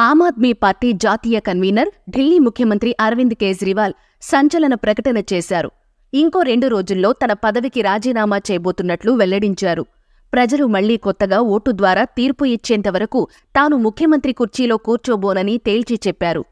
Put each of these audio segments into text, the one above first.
ఆమ్ Aadmi party జాతీయ convener Delhi ముఖ్యమంత్రి అరవింద్ కేజ్రీవాల్ సంచలన ప్రకటన చేశారు. ఇంకో రెండు రోజుల్లో తన పదవికి రాజీనామా చేయబోతున్నట్లు వెల్లడించారు. ప్రజలు మళ్ళీ కొత్తగా ఓటు ద్వారా తీర్పు ఇచ్చేంతవరకు తాను ముఖ్యమంత్రి కుర్చీలో కూర్చోబోనని తేల్చి చెప్పారు.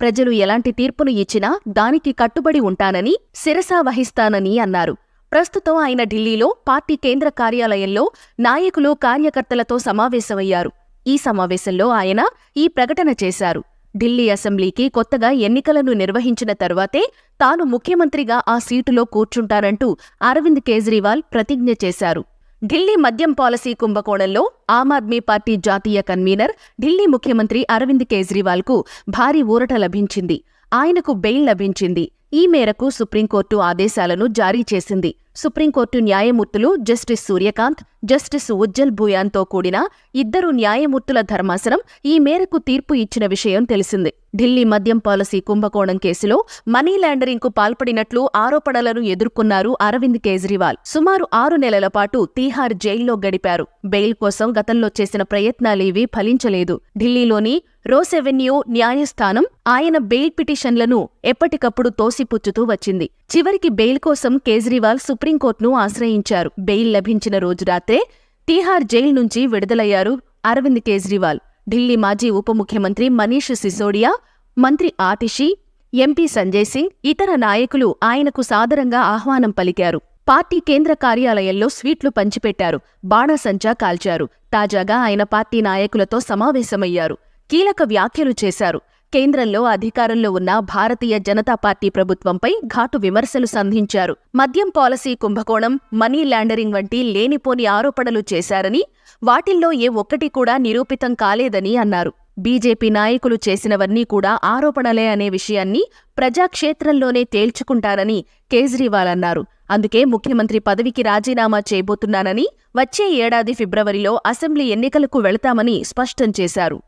ప్రజలు ఎలాంటి తీర్పును ఇచ్చినా దానికి కట్టుబడి ఉంటానని శిరసా వహిస్తానని అన్నారు. ప్రస్తుతం ఆయన ఢిల్లీలో పార్టీ కేంద్ర కార్యాలయంలో నాయకులు కార్యకర్తలతో సమావేశమయ్యారు. ఈ సమావేశంలో ఆయన ఈ ప్రకటన చేశారు. ఢిల్లీ అసెంబ్లీకి కొత్తగా ఎన్నికలను నిర్వహించిన తర్వాతే తాను ముఖ్యమంత్రిగా ఆ సీటులో కూర్చుంటానంటూ అరవింద్ కేజ్రీవాల్ ప్రతిజ్ఞ చేశారు. ఢిల్లీ మద్యం పాలసీ కుంభకోణంలో ఆమ్ ఆద్మీ పార్టీ జాతీయ కన్వీనర్ ఢిల్లీ ముఖ్యమంత్రి అరవింద్ కేజ్రీవాల్కు భారీ ఊరట లభించింది. ఆయనకు బెయిల్ లభించింది. ఈ మేరకు సుప్రీంకోర్టు ఆదేశాలను జారీ చేసింది. సుప్రీంకోర్టు న్యాయమూర్తులు జస్టిస్ సూర్యకాంత్ జస్టిస్ ఉజ్జల్ భూయాన్తో కూడిన ఇద్దరు న్యాయమూర్తుల ధర్మాసనం ఈ మేరకు తీర్పు ఇచ్చిన విషయం తెలిసింది. ఢిల్లీ మద్యం పాలసీ కుంభకోణం కేసులో మనీ లాండరింగ్కు పాల్పడినట్లు ఆరోపణలను ఎదుర్కొన్నారు అరవింద్ కేజ్రీవాల్. సుమారు ఆరు నెలల పాటు తీహార్ జైల్లో గడిపారు. బెయిల్ కోసం గతంలో చేసిన ప్రయత్నాలేవీ ఫలించలేదు. ఢిల్లీలోని రోస్ ఎవెన్యూ న్యాయస్థానం ఆయన బెయిల్ పిటిషన్లను ఎప్పటికప్పుడు తోసిపుచ్చుతూ వచ్చింది. చివరికి బెయిల్ కోసం కేజ్రీవాల్ సుప్రీంకోర్టును ఆశ్రయించారు. బెయిల్ లభించిన రోజు రాత్రే తీహార్ జైలు నుంచి విడుదలయ్యారు అరవింద్ కేజ్రీవాల్. ఢిల్లీ మాజీ ఉప ముఖ్యమంత్రి మనీష్ సిసోడియా మంత్రి ఆతిషి ఎంపీ సంజయ్ సింగ్ ఇతర నాయకులు ఆయనకు సాదరంగా ఆహ్వానం పలికారు. పార్టీ కేంద్ర కార్యాలయంలో స్వీట్లు పంచిపెట్టారు. బాణాసంచా కాల్చారు. తాజాగా ఆయన పార్టీ నాయకులతో సమావేశమయ్యారు. కీలక వ్యాఖ్యలు చేశారు. కేంద్రంలో అధికారంలో ఉన్న భారతీయ జనతా పార్టీ ప్రభుత్వంపై ఘాటు విమర్శలు సంధించారు. మద్యం పాలసీ కుంభకోణం మనీ లాండరింగ్ వంటి లేనిపోని ఆరోపణలు చేశారని వాటిల్లో ఏ ఒక్కటి కూడా నిరూపితం కాలేదని అన్నారు. బీజేపీ నాయకులు చేసినవన్నీ కూడా ఆరోపణలే అనే విషయాన్ని ప్రజాక్షేత్రంలోనే తేల్చుకుంటారని కేజ్రీవాల్ అన్నారు. అందుకే ముఖ్యమంత్రి పదవికి రాజీనామా చేయబోతున్నానని వచ్చే ఏడాది ఫిబ్రవరిలో అసెంబ్లీ ఎన్నికలకు వెళతామని స్పష్టం చేశారు.